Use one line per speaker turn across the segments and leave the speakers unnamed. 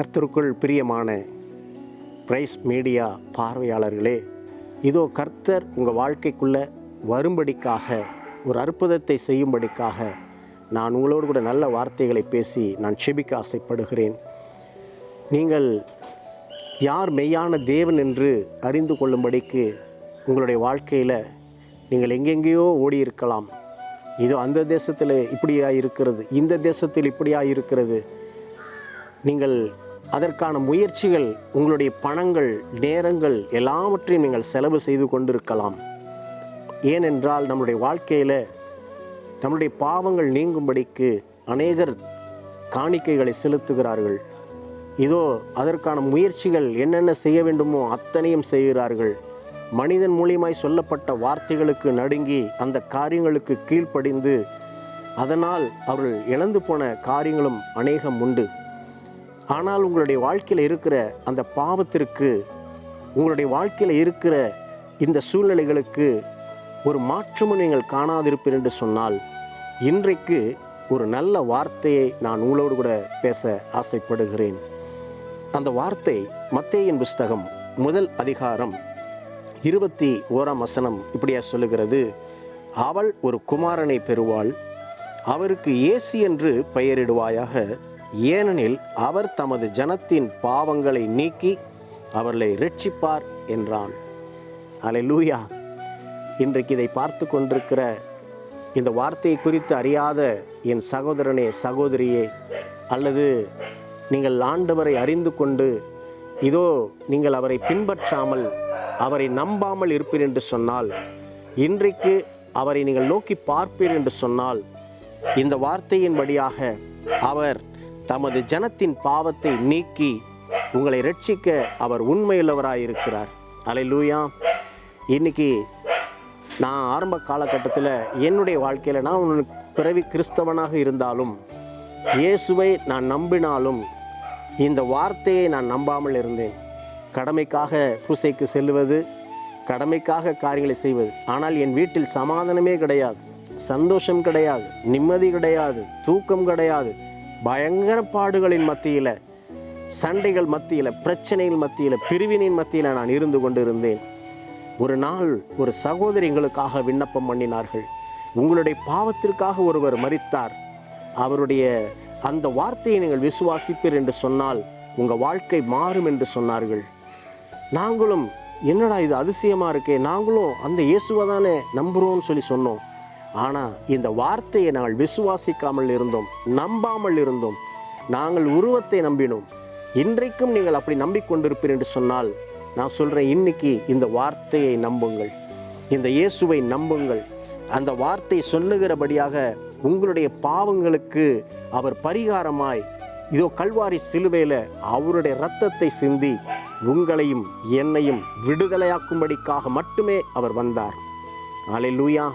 கர்த்தருக்குள் பிரியமான price media பார்வையாளர்களே இதோ கர்த்தர் உங்கள் வாழ்க்கைக்குள்ள வரும்படிக்காக ஒரு அற்புதத்தை செய்யும்படிக்காக நான் உங்களோடு கூட நல்ல வார்த்தைகளை பேசி நான் செபிக்க ஆசைப்படுகிறேன். நீங்கள் யார் மெய்யான தேவன் என்று அறிந்து கொள்ளும்படிக்கு உங்களுடைய வாழ்க்கையில் நீங்கள் எங்கெங்கேயோ ஓடி இருக்கலாம் இதோ அந்த தேசத்தில் இப்படியாக இருக்கிறது இந்த தேசத்தில் இப்படியாக இருக்கிறது நீங்கள் அதற்கான முயற்சிகள் உங்களுடைய பணங்கள் நேரங்கள் எல்லாவற்றையும் நீங்கள் செலவு செய்து கொண்டிருக்கலாம். ஏனென்றால் நம்முடைய வாழ்க்கையில் நம்முடைய பாவங்கள் நீங்கும்படிக்கு அநேகர் காணிக்கைகளை செலுத்துகிறார்கள். இதோ அதற்கான முயற்சிகள் என்னென்ன செய்ய வேண்டுமோ அத்தனையும் செய்கிறார்கள். மனிதன் மூலியமாய் சொல்லப்பட்ட வார்த்தைகளுக்கு நடுங்கி அந்த காரியங்களுக்கு கீழ்ப்படிந்து அதனால் அவர்கள் இழந்து போன காரியங்களும் அநேகம் உண்டு. ஆனால் உங்களுடைய வாழ்க்கையில் இருக்கிற அந்த பாவத்திற்கு உங்களுடைய வாழ்க்கையில் இருக்கிற இந்த சூழ்நிலைகளுக்கு ஒரு மாற்றமும் நீங்கள் காணாதிருப்பீர் என்று சொன்னால் இன்றைக்கு ஒரு நல்ல வார்த்தையை நான் உங்களோடு கூட பேச ஆசைப்படுகிறேன். அந்த வார்த்தை மத்தேயின் புஸ்தகம் முதல் அதிகாரம் இருபத்தி ஓராம் வசனம் இப்படியா சொல்லுகிறது அவள் ஒரு குமாரனை பெறுவாள் அவருக்கு ஏசி என்று பெயரிடுவாயாக ஏனெனில் அவர் தமது ஜனத்தின் பாவங்களை நீக்கி அவர்களை ரட்சிப்பார் என்றான். அல்லேலூயா இன்றைக்கு இதை பார்த்து கொண்டிருக்கிற இந்த வார்த்தையை குறித்து அறியாத என் சகோதரனே சகோதரியே அல்லது நீங்கள் ஆண்டவரை அறிந்து கொண்டு இதோ நீங்கள் அவரை பின்பற்றாமல் அவரை நம்பாமல் இருப்பீர் என்று சொன்னால் இன்றைக்கு அவரை நீங்கள் நோக்கி பார்ப்பீர் என்று சொன்னால் இந்த வார்த்தையின் வழியாக அவர் தமது ஜனத்தின் பாவத்தை நீக்கி உங்களை ரட்சிக்க அவர் உண்மையுள்ளவராயிருக்கிறார். அலையிலூயா இன்னைக்கு நான் ஆரம்ப காலகட்டத்தில் என்னுடைய வாழ்க்கையில் நான் உனக்கு பிறவி கிறிஸ்தவனாக இருந்தாலும் இயேசுவை நான் நம்பினாலும் இந்த வார்த்தையை நான் நம்பாமல் இருந்தேன். கடமைக்காக பூசைக்கு செல்வது கடமைக்காக காரியங்களை செய்வது. ஆனால் என் வீட்டில் சமாதானமே கிடையாது. சந்தோஷம் கிடையாது. நிம்மதி கிடையாது. தூக்கம் கிடையாது. பயங்கர பாடுகளின் மத்தியில் சண்டைகள் மத்தியில் பிரச்சனைகள் மத்தியில் பிரிவினின் மத்தியில் நான் இருந்து கொண்டிருந்தேன். ஒரு நாள் ஒரு சகோதரி எங்களுக்காக விண்ணப்பம் பண்ணினார்கள். உங்களுடைய பாவத்திற்காக ஒருவர் மறித்தார் அவருடைய அந்த வார்த்தையை நீங்கள் விசுவாசிப்பீர் என்று சொன்னால் உங்கள் வாழ்க்கை மாறும் என்று சொன்னார்கள். நாங்களும் என்னடா இது அதிசயமாக இருக்கே நாங்களும் அந்த இயேசுவை தானே நம்புகிறோம்னு சொல்லி சொன்னோம். ஆனால் இந்த வார்த்தையை நாங்கள் விசுவாசிக்காமல் இருந்தோம் நம்பாமல் இருந்தோம். நாங்கள் உருவத்தை நம்பினோம். இன்றைக்கும் நீங்கள் அப்படி நம்பிக்கொண்டிருப்பீர் என்று சொன்னால் நான் சொல்கிறேன் இன்னைக்கு இந்த வார்த்தையை நம்புங்கள். இந்த இயேசுவை நம்புங்கள். அந்த வார்த்தை சொல்லுகிறபடியாக உங்களுடைய பாவங்களுக்கு அவர் பரிகாரமாய் இதோ கல்வாரி சிலுவையில் அவருடைய ரத்தத்தை சிந்தி உங்களையும் என்னையும் விடுதலையாக்கும்படிக்காக மட்டுமே அவர் வந்தார். அலையிலூயா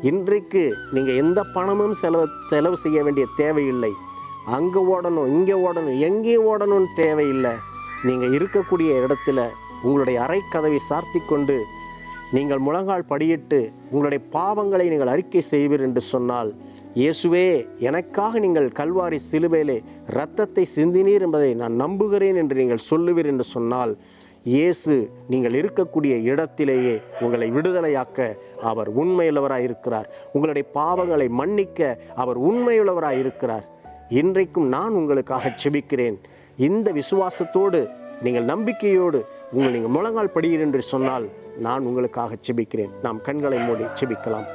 இன்றைக்கு நீங்கள் எந்த பணமும் செலவு செலவு செய்ய வேண்டிய தேவையில்லை. அங்கே ஓடணும் இங்கே ஓடணும் எங்கேயும் ஓடணும்னு தேவையில்லை. நீங்கள் இருக்கக்கூடிய இடத்துல உங்களுடைய அறைக்கதவை சார்த்தி கொண்டு நீங்கள் முழங்கால் படியிட்டு உங்களுடைய பாவங்களை நீங்கள் அறிக்கை செய்வீர் என்று சொன்னால் இயேசுவே எனக்காக நீங்கள் கல்வாரி சிலுவையிலே இரத்தத்தை சிந்தினீர் என்பதை நான் நம்புகிறேன் என்று நீங்கள் சொல்லுவீர் என்று சொன்னால் இயேசு நீங்கள் இருக்கக்கூடிய இடத்திலேயே உங்களை விடுதலையாக்க அவர் உண்மையுள்ளவராக இருக்கிறார். உங்களுடைய பாவங்களை மன்னிக்க அவர் உண்மையுள்ளவராக இருக்கிறார். இன்றைக்கும் நான் உங்களுக்காக செபிக்கிறேன். இந்த விசுவாசத்தோடு நீங்கள் நம்பிக்கையோடு உங்கள் நீங்கள் முழங்கால் படுகிறேன் என்று சொன்னால் நான் உங்களுக்காக செபிக்கிறேன். நாம் கண்களை மூடி செபிக்கலாம்.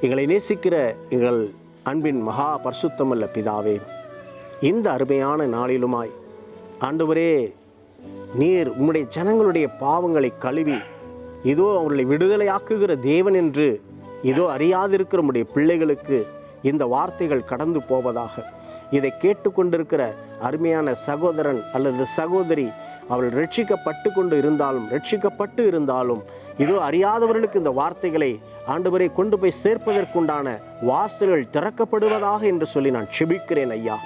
எங்களை நேசிக்கிற எங்கள் அன்பின் மகா பரிசுத்தமல்ல பிதாவே இந்த அருமையான நாளிலுமாய் ஆண்டவரே நீர் உம்முடைய ஜனங்களுடைய பாவங்களை கழுவி இதோ அவர்களை விடுதலையாக்குகிற தேவன் என்று இதோ அறியாதிருக்கிற உடைய பிள்ளைகளுக்கு இந்த வார்த்தைகள் கடந்து போவதாக. இதை கேட்டுக்கொண்டிருக்கிற அருமையான சகோதரன் அல்லது சகோதரி அவள் ரட்சிக்கப்பட்டு கொண்டு இருந்தாலும் ரட்சிக்கப்பட்டு இருந்தாலும் இதோ அறியாதவர்களுக்கு இந்த வார்த்தைகளை ஆண்டவரை கொண்டு போய் சேர்ப்பதற்குண்டான வாசல்கள் திறக்கப்படுவதாக என்று சொல்லி நான் செபிக்கிறேன் ஐயா.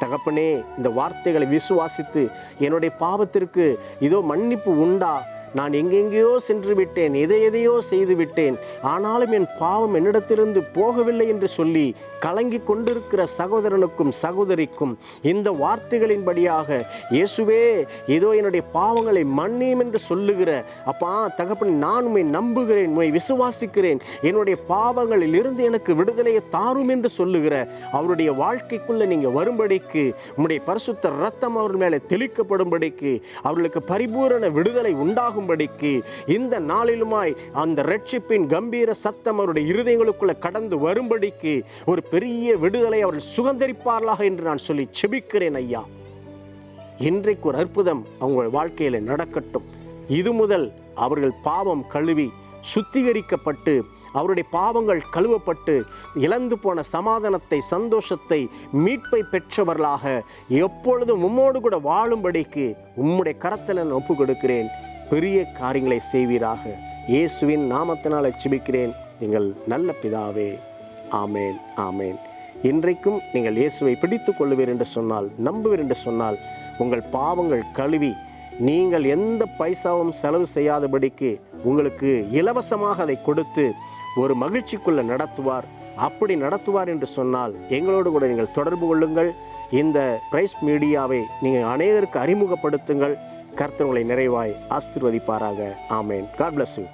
தகப்பனே இந்த வார்த்தைகளை விசுவாசித்து என்னுடைய பாவத்திற்கு இதோ மன்னிப்பு உண்டா? நான் எங்கெங்கேயோ சென்று விட்டேன் எதை எதையோ செய்து விட்டேன் ஆனாலும் என் பாவம் என்னிடத்திலிருந்து போகவில்லை என்று சொல்லி கலங்கி கொண்டிருக்கிற சகோதரனுக்கும் சகோதரிக்கும் இந்த வார்த்தைகளின்படியாக இயேசுவே இதோ என்னுடைய பாவங்களை மன்னியும் என்று சொல்லுகிற அப்பா தகப்பன் நான் உண்மை நம்புகிறேன் உண்மை விசுவாசிக்கிறேன். என்னுடைய பாவங்களில் இருந்து எனக்கு விடுதலையை தாரும் என்று சொல்லுகிற அவருடைய வாழ்க்கைக்குள்ள நீங்க வரும்படிக்கு உம்முடைய பரிசுத்த ரத்தம் அவர் மேலே தெளிக்கப்படும்படிக்கு அவர்களுக்கு பரிபூரண விடுதலை உண்டாகும் உண்டாகும்படிக்கு இந்த நாளிலுமாய் அந்த ரட்சிப்பின் கம்பீர சத்தம் அவருடைய இருதயங்களுக்குள்ள கடந்து வரும்படிக்கு ஒரு பெரிய விடுதலை அவர்கள் சுகந்தரிப்பார்களாக என்று நான் சொல்லி செபிக்கிறேன் ஐயா. இன்றைக்கு ஒரு அற்புதம் அவங்க வாழ்க்கையில் நடக்கட்டும். இது முதல் அவர்கள் பாவம் கழுவி சுத்திகரிக்கப்பட்டு அவருடைய பாவங்கள் கழுவப்பட்டு இழந்து போன சமாதானத்தை சந்தோஷத்தை மீட்பை பெற்றவர்களாக எப்பொழுதும் உம்மோடு கூட வாழும்படிக்கு உம்முடைய கரத்தில் நான் ஒப்பு கொடுக்கிறேன் பெரிய காரியங்களை செய்வீராக. இயேசுவின் நாமத்தினால் அச்சுபிக்கிறேன் நீங்கள் நல்ல பிதாவே ஆமேன் ஆமேன். இன்றைக்கும் நீங்கள் இயேசுவை பிடித்து கொள்ளுவீர் என்று சொன்னால் நம்புவீர் என்று சொன்னால் உங்கள் பாவங்கள் கழுவி நீங்கள் எந்த பைசாவும் செலவு செய்யாதபடிக்கு உங்களுக்கு இலவசமாக அதை கொடுத்து ஒரு மகிழ்ச்சிக்குள்ள நடத்துவார். அப்படி நடத்துவார் என்று சொன்னால் எங்களோடு கூட நீங்கள் தொடர்பு கொள்ளுங்கள். இந்த பிரைஸ் மீடியாவை நீங்கள் அநேகருக்கு அறிமுகப்படுத்துங்கள். கர்த்தர் உங்களை நிறைவாய் ஆசிர்வதிப்பாராக. ஆமேன். God bless you